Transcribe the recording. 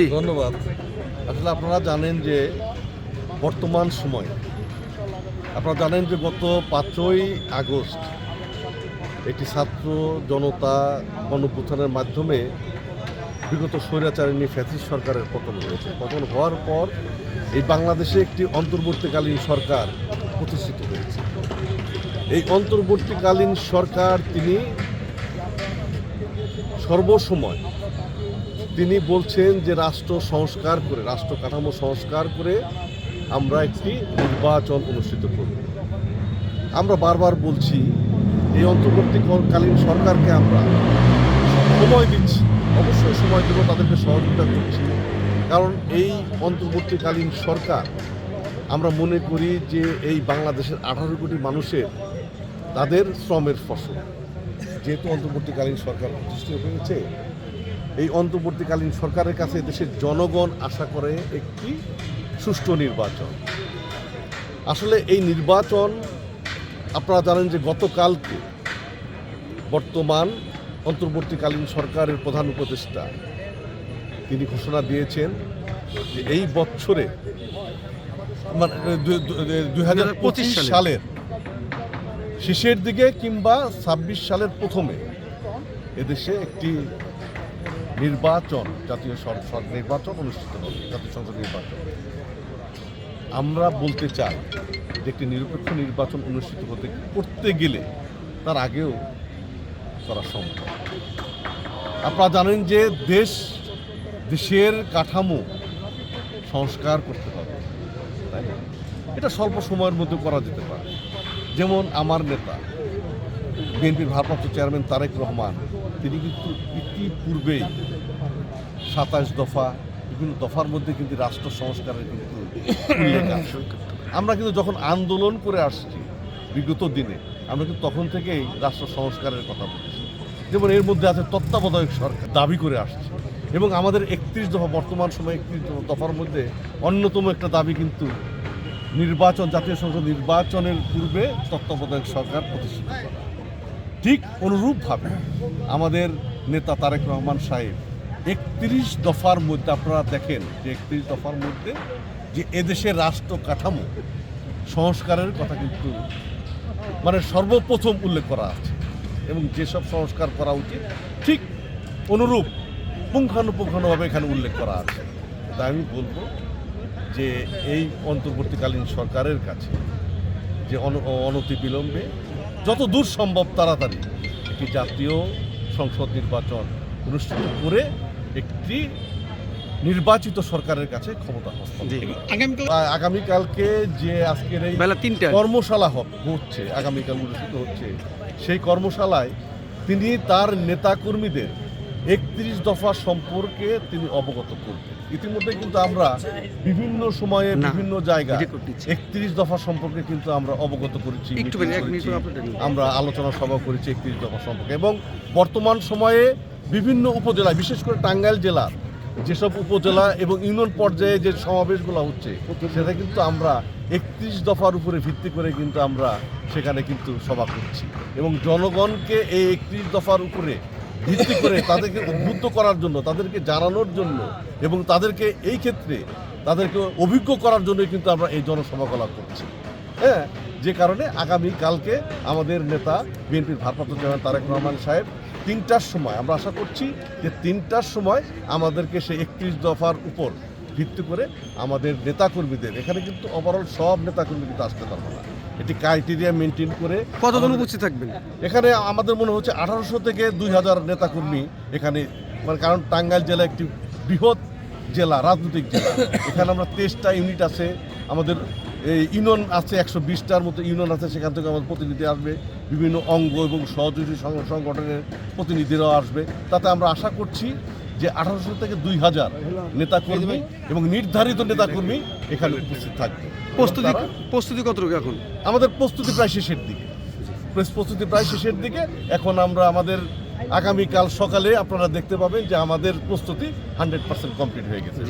জি। ধন্যবাদ। আসলে আপনারা জানেন যে বর্তমান সময়, আপনারা জানেন যে গত পাঁচই আগস্ট একটি ছাত্র জনতা গণপুত্থানের মাধ্যমে বিগত স্বৈরাচারিণী ফ্যাসিস্ট সরকারের পতন হয়েছে। পতন হওয়ার পর এই বাংলাদেশে একটি অন্তর্বর্তীকালীন সরকার প্রতিষ্ঠিত হয়েছে। এই অন্তর্বর্তীকালীন সরকার তিনি সর্বসময় তিনি বলছেন যে রাষ্ট্র সংস্কার করে, রাষ্ট্র কাঠামো সংস্কার করে আমরা একটি নির্বাচন অনুষ্ঠিত করব। আমরা বারবার বলছি, এই অন্তর্বর্তীকালীন সরকারকে আমরা সময় দিচ্ছি, অবশ্যই সময় দেবো, তাদেরকে সহযোগিতা করছি। কারণ এই অন্তর্বর্তীকালীন সরকার, আমরা মনে করি যে এই বাংলাদেশের আঠারো কোটি মানুষের, তাদের শ্রমের ফসল। যেহেতু অন্তর্বর্তীকালীন সরকার প্রতিষ্ঠিত হয়েছে এই অন্তর্বর্তীকালীন সরকারের কাছে দেশের জনগণ আশা করে একটি সুষ্ঠু নির্বাচন। আসলে এই নির্বাচন আপনারা জানেন যে গতকালকে বর্তমান অন্তর্বর্তীকালীন সরকারের প্রধান উপদেষ্টা তিনি ঘোষণা দিয়েছেন যে এই বছরে মানে দুই হাজার পঁচিশ সালের শেষের দিকে কিংবা ছাব্বিশ সালের প্রথমে এদেশে একটি নির্বাচন, জাতীয় সংসদ নির্বাচন অনুষ্ঠিত হবে, জাতীয় সংসদ নির্বাচন। আমরা বলতে চাই যে একটি নিরপেক্ষ নির্বাচন অনুষ্ঠিত হতে করতে গেলে তার আগেও করা সম্ভব। আপনারা জানেন যে দেশ, দেশের কাঠামো সংস্কার করতে হবে, তাই না? এটা স্বল্প সময়ের মধ্যে করা যেতে পারে। যেমন আমার নেতা, বিএনপির ভারপ্রাপ্ত চেয়ারম্যান তারেক রহমান তিনি কিন্তু ইতিপূর্বেই সাতাশ দফা, বিভিন্ন দফার মধ্যে কিন্তু রাষ্ট্র সংস্কারের কিন্তু আমরা কিন্তু যখন আন্দোলন করে আসছি বিগত দিনে, আমরা কিন্তু তখন থেকেই রাষ্ট্র সংস্কারের কথা বলছি। যেমন এর মধ্যে আছে তত্ত্বাবধায়ক সরকার দাবি করে আসছে। এবং আমাদের একত্রিশ দফা, বর্তমান সময়ে একত্রিশ দফার মধ্যে অন্যতম একটা দাবি কিন্তু নির্বাচন, জাতীয় সংসদ নির্বাচনের পূর্বে তত্ত্বাবধায়ক সরকার প্রতিষ্ঠিত করা। ঠিক অনুরূপভাবে আমাদের নেতা তারেক রহমান সাহেব একত্রিশ দফার মধ্যে আপনারা দেখেন যে একত্রিশ দফার মধ্যে যে এদেশের রাষ্ট্র কাঠামো সংস্কারের কথা কিন্তু মানে সর্বপ্রথম উল্লেখ করা আছে এবং যেসব সংস্কার করা উচিত ঠিক অনুরূপ পুঙ্খানুপুঙ্খানুভাবে এখানে উল্লেখ করা আছে। তাই আমি বলব যে এই অন্তর্বর্তীকালীন সরকারের কাছে যে অন- অনতি বিলম্বে যত দূর সম্ভব তাড়াতাড়ি একটি জাতীয় সংসদ নির্বাচন অনুষ্ঠিত করে একটি নির্বাচিত সরকারের কাছে ক্ষমতা আগামীকালকে যে আজকের এই বেলা তিনটা কর্মশালা হচ্ছে আগামীকাল অনুষ্ঠিত হচ্ছে সেই কর্মশালায় তিনি তার নেতাকর্মীদের একত্রিশ দফা সম্পর্কে তিনি অবগত করবেন। ইতিমধ্যে কিন্তু আমরা বিভিন্ন সময়ে বিভিন্ন জায়গায় একত্রিশ দফা সম্পর্কে কিন্তু আমরা অবগত করেছি। আমরা আলোচনা সভা করেছি একত্রিশ দফা সম্পর্কে। এবং বর্তমান সময়ে বিভিন্ন উপজেলায় বিশেষ করে টাঙ্গাইল জেলার যেসব উপজেলা এবং ইউনিয়ন পর্যায়ে যে সমাবেশগুলো হচ্ছে সেটা কিন্তু আমরা একত্রিশ দফার উপরে ভিত্তি করে কিন্তু আমরা সেখানে কিন্তু সভা করছি। এবং জনগণকে এই একত্রিশ দফার উপরে ভিত্তি করে তাদেরকে উদ্বুদ্ধ করার জন্য, তাদেরকে জানানোর জন্য এবং তাদেরকে এই ক্ষেত্রে তাদেরকে অভিজ্ঞ করার জন্যই কিন্তু আমরা এই জনসভা জনসভাগুলো করছি। হ্যাঁ যে কারণে আগামী কালকে আমাদের নেতা, বিএনপির ভারপ্রাপ্ত চেয়ারম্যান তারেক রহমান সাহেব তিনটার সময়, আমরা আশা করছি যে তিনটার সময় আমাদেরকে সে একত্রিশ দফার উপর ভিত্তি করে আমাদের নেতাকর্মীদের এখানে কিন্তু ওভারঅল সব নেতাকর্মী কিন্তু আসতে পারবে না। এটি ক্রাইটেরিয়া মেনটেন করে কতজন উপস্থিত থাকবেন? এখানে আমাদের মনে হচ্ছে আঠারোশো থেকে দুই হাজার নেতাকর্মী এখানে মানে কারণ টাঙ্গাইল জেলা একটি বৃহৎ জেলা রাজনৈতিক জেলা। এখানে আমরা তেইশটা ইউনিট আছে আমাদের এই ইউনিয়ন আছে একশো বিশটার মতো ইউনিয়ন আছে সেখান থেকে আমাদের প্রতিনিধি আসবে। বিভিন্ন অঙ্গ এবং সহযোগী সংগঠনের প্রতিনিধিরাও আসবে। তাতে আমরা আশা করছি যে আঠারোশো থেকে দুই হাজার নেতা নেতাকর্মী এবং নির্ধারিত নেতাকর্মী এখানে উপস্থিত থাকবে। প্রস্তুতি প্রস্তুতি কতটুকু এখন? আমাদের প্রস্তুতি প্রায় শেষের দিকে। প্রেস প্রস্তুতি প্রায় শেষের দিকে। এখন আমরা আমাদের আগামীকাল সকালে আপনারা দেখতে পাবেন যে আমাদের প্রস্তুতি হান্ড্রেড পার্সেন্ট কমপ্লিট হয়ে গেছে।